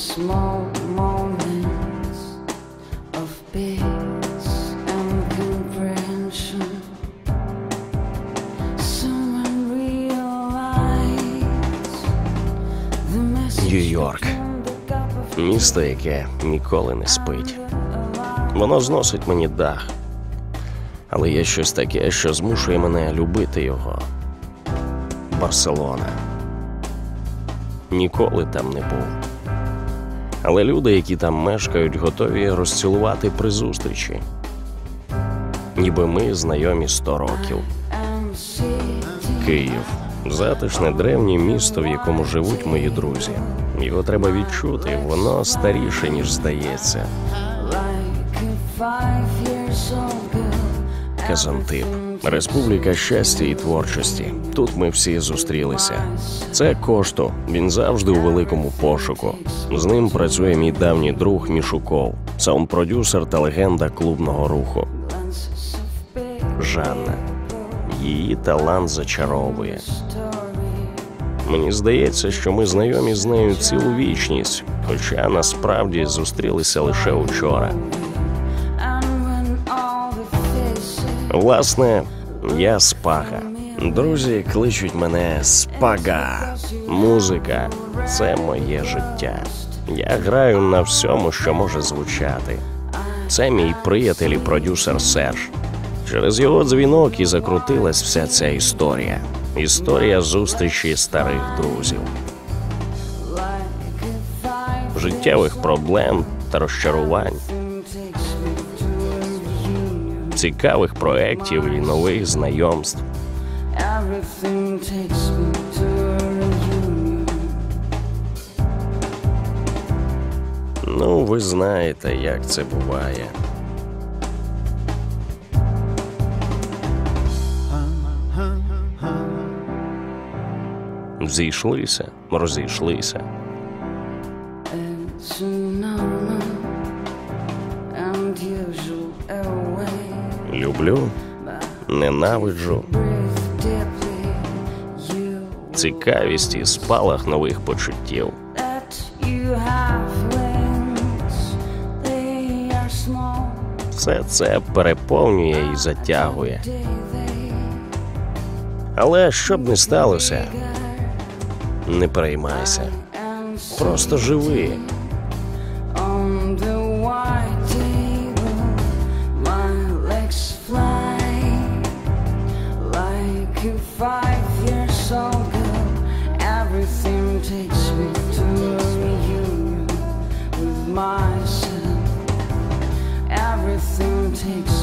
small moments of peace and comprehension. Someone realize the message Нью-Йорк. Місто, яке ніколи не спить. Воно зносить мені дах. Але є щось таке, що змушує мене любити його. Барселона. Ніколи там не був. Але люди, які там мешкають, готові розцілувати при зустрічі. Ніби ми знайомі сто років. Київ затишне древнє місто, в якому живуть мої друзі. Його треба відчути, воно старіше, ніж здається. Казантип, республіка щастя і творчості. Тут ми всі зустрілися. Це Кошто. Він завжди у великому пошуку. З ним працює мій давній друг Мішуков, саунд-продюсер та легенда клубного руху. Жанна. Її талант зачаровує. Мені здається, що ми знайомі з нею цілу вічність, хоча насправді зустрілися лише учора. Власне, я спага. Друзі кличуть мене спага. Музика це моє життя. Я граю на всьому, що може звучати. Це мій приятель і продюсер Серж. Через його дзвінок і закрутилась вся ця історія. Історія зустрічі старих друзів, життєвих проблем та розчарувань, цікавих проєктів і нових знайомств. Ну, ви знаєте, як це буває. Зійшлися, розійшлися. Люблю, ненавиджу, цікавість і спалах нових почуттів. Все це переповнює і затягує. Але що б не сталося, не переймайся. Просто живи. five years old girl Everything takes me to a reunion with myself Everything takes